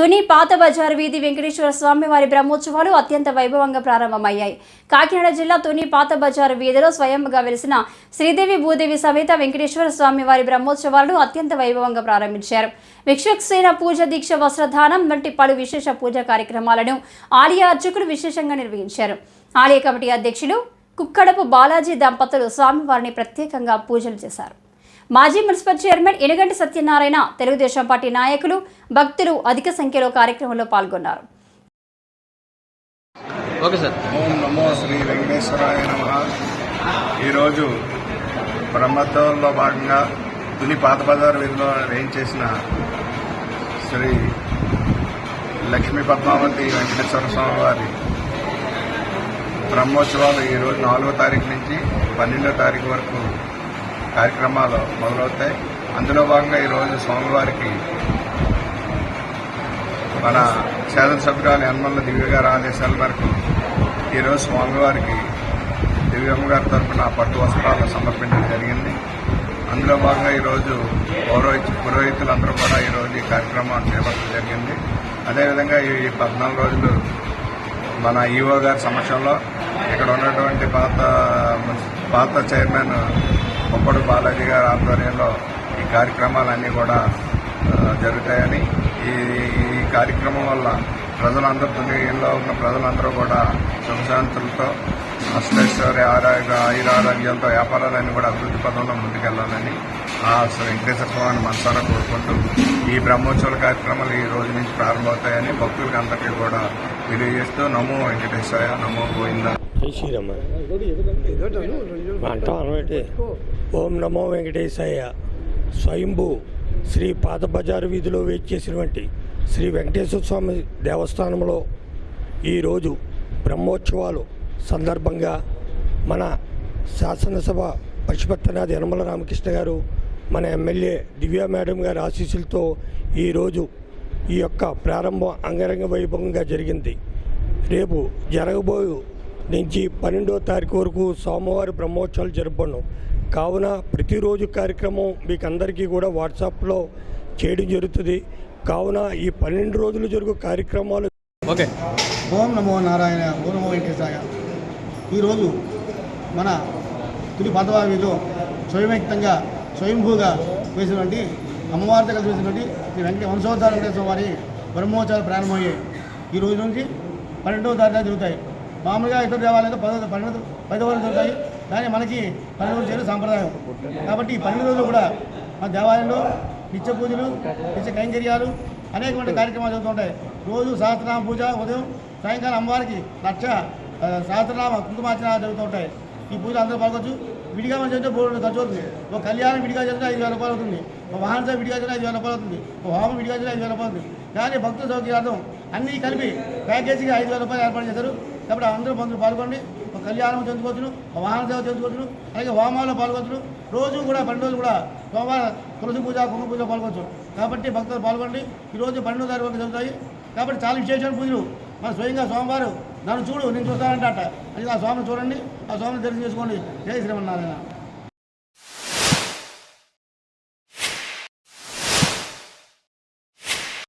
తుని పాత బజార్ వీధి వెంకటేశ్వర స్వామి వారి బ్రహ్మోత్సవాలు అత్యంత వైభవంగా ప్రారంభమయ్యాయి. కాకినాడ జిల్లా తుని పాత బజార్ వీధిలో స్వయంగా వెలిసిన శ్రీదేవి భూదేవి సమేత వెంకటేశ్వర స్వామి వారి బ్రహ్మోత్సవాలను అత్యంత వైభవంగా ప్రారంభించారు. విక్షక్సేన పూజ దీక్ష వస్త్రదానం వంటి పలు విశేష పూజా కార్యక్రమాలను ఆలయ అర్చకులు విశేషంగా నిర్వహించారు. ఆలయ కమిటీ అధ్యక్షులు కుక్కడపు బాలాజీ దంపతులు స్వామివారిని ప్రత్యేకంగా పూజలు చేశారు. మాజీ municipal chairman Enuganti Satyanarayana Telugu Desam Party నాయకులు భక్తులు అధిక సంఖ్యలో కార్యక్రమంలో పాల్గొన్నారు. Okay sir. ఓం నమో శ్రీ వెంకటేశ్వరాయ నమ. ఈరోజు బ్రహ్మోత్సవంలో భాగంగా తుని పాత బజార్ వీధిలో రేంజ్ చేసిన శ్రీ లక్ష్మీ పద్మావతి వెంకటేశ్వర స్వామి వారి బ్రహ్మోత్సవాలు ఈరోజు నాలుగో తారీఖు నుంచి పన్నెండో తారీఖు వరకు కార్యక్రమాలు మొదలవుతాయి. అందులో భాగంగా ఈరోజు స్వామివారికి మన శాసనసభ్యురాలు యనమల్ల దివ్య గారి ఆదేశాల మేరకు ఈరోజు స్వామివారికి దివ్యమ్మ గారి తరఫున పట్టు వస్త్రాలు సమర్పించడం జరిగింది. అందులో భాగంగా ఈరోజు పౌరోహిత పురోహితులందరూ కూడా ఈరోజు ఈ కార్యక్రమాన్ని చేపట్టడం జరిగింది. అదేవిధంగా ఈ పద్నాలుగు రోజులు మన ఈఓ గారి సమక్షంలో ఇక్కడ ఉన్నటువంటి పాత పాత చైర్మన్ ముప్పడు బాలాజీ గారి ఆధ్వర్యంలో ఈ కార్యక్రమాలన్నీ కూడా జరుగుతాయని ఈ ఈ కార్యక్రమం వల్ల ప్రజలందరూ దునియాలో ఉన్న ప్రజలందరూ కూడా సుఖశాంతులతో అష్టైశ్వర్య ఆరోగ్య ఆయురారోగ్యాలతో వ్యాపారాలన్నీ కూడా అభివృద్ధి పదంలో ముందుకెళ్ళాలని ఆ శ్రీ వెంకటేశ్వర స్వామిని మనసారా కోరుకుంటూ ఈ బ్రహ్మోత్సవాల కార్యక్రమాలు ఈ రోజు నుంచి ప్రారంభమవుతాయని భక్తులకి అందరికీ కూడా తెలియజేస్తూ నమో వెంకటేశ్వర నమో గోవిందా. అంటాం అనబట్టి. ఓం నమో వెంకటేశాయ. స్వయంభూ శ్రీ పాత బజారు వీధిలో వేచేసినటువంటి శ్రీ వెంకటేశ్వర స్వామి దేవస్థానంలో ఈరోజు బ్రహ్మోత్సవాలు సందర్భంగా మన శాసనసభ పశుపతినాథ్ యనమల రామకృష్ణ గారు మన ఎమ్మెల్యే దివ్యా మేడం గారి ఆశీస్సులతో ఈరోజు ఈ యొక్క ప్రారంభం అంగరంగ వైభవంగా జరిగింది. రేపు జరగబోయే నుంచి పన్నెండో తారీఖు వరకు సోమవారం బ్రహ్మోత్సవాలు జరుపుకున్నాం కావున ప్రతిరోజు కార్యక్రమం మీకు అందరికీ కూడా వాట్సాప్లో చేయడం జరుగుతుంది. కావున ఈ పన్నెండు రోజులు జరుగు కార్యక్రమాలు ఓకే. ఓం నమో నారాయణ ఓం నమో వెంకటేశాయ. ఈరోజు మన తులి పదవావిలో స్వయంయుక్తంగా స్వయంభూగా వేసినటువంటి అమ్మవారి దగ్గర చూసినటువంటి శ్రీ వెంకట వంశోద్ధార వెంకటేశ్వర వారి బ్రహ్మోత్సవాలు ప్రారంభమయ్యాయి. ఈ రోజు నుంచి పన్నెండవ తారీఖు జరుగుతాయి. మామూలుగా ఇతర దేవాలయంలో పదో పన్నెండు పది రోజులు జరుగుతాయి. కానీ మనకి పన్నెండు రోజులు చేయడం సాంప్రదాయం. కాబట్టి ఈ పన్నెండు రోజులు కూడా మన దేవాలయంలో నిత్య పూజలు నిత్య కైంకర్యాలు అనేకమైన కార్యక్రమాలు జరుగుతుంటాయి రోజు సహస్రనామ పూజ ఉదయం సాయంకాలం అమ్మవారికి లక్ష సహస్రనామ కుంకుమార్చన జరుగుతూ ఉంటాయి. ఈ పూజ అందరూ పాల్గొచ్చు. విడిగా మనం చేస్తే బోర్డు ఖర్చు అవుతుంది. ఒక కళ్యాణం విడిగా చేస్తే ఐదు వేల రూపాయలు అవుతుంది. ఒక వాహన సేవ విడిగా చేస్తే ఐదు వేల రూపాయలు అవుతుంది. ఒక హోమం విడిగా చేస్తే ఐదు వేల రూపాయలు అవుతుంది. కానీ భక్తుల సౌకర్యార్థం అన్నీ కలిపి ప్యాకేజీగా ఐదు వేల రూపాయలు ఏర్పాటు చేశారు. కాబట్టి అందరూ బంధువులు పాల్గొండి ఒక కళ్యాణం చెందుకోవచ్చును ఒక వాహన సేవ చెందుకోవచ్చును అలాగే హోమాల్లో పాల్గొచ్చును రోజు కూడా పన్నెండు రోజులు కూడా సోమవారం తులసి పూజ కుంకుమ పూజ పాల్గొచ్చు కాబట్టి భక్తులు పాల్గొండి ఈరోజు పన్నెండు తారీఖు వరకు జరుగుతాయి. కాబట్టి చాలా విశేషమైన పూజలు. మన స్వయంగా సోమవారం నన్ను చూడు నేను చూస్తానంటే అది ఆ స్వామిని చూడండి. ఆ స్వామిని దర్శనం చేసుకోండి. జై శ్రీమన్నారాయణ.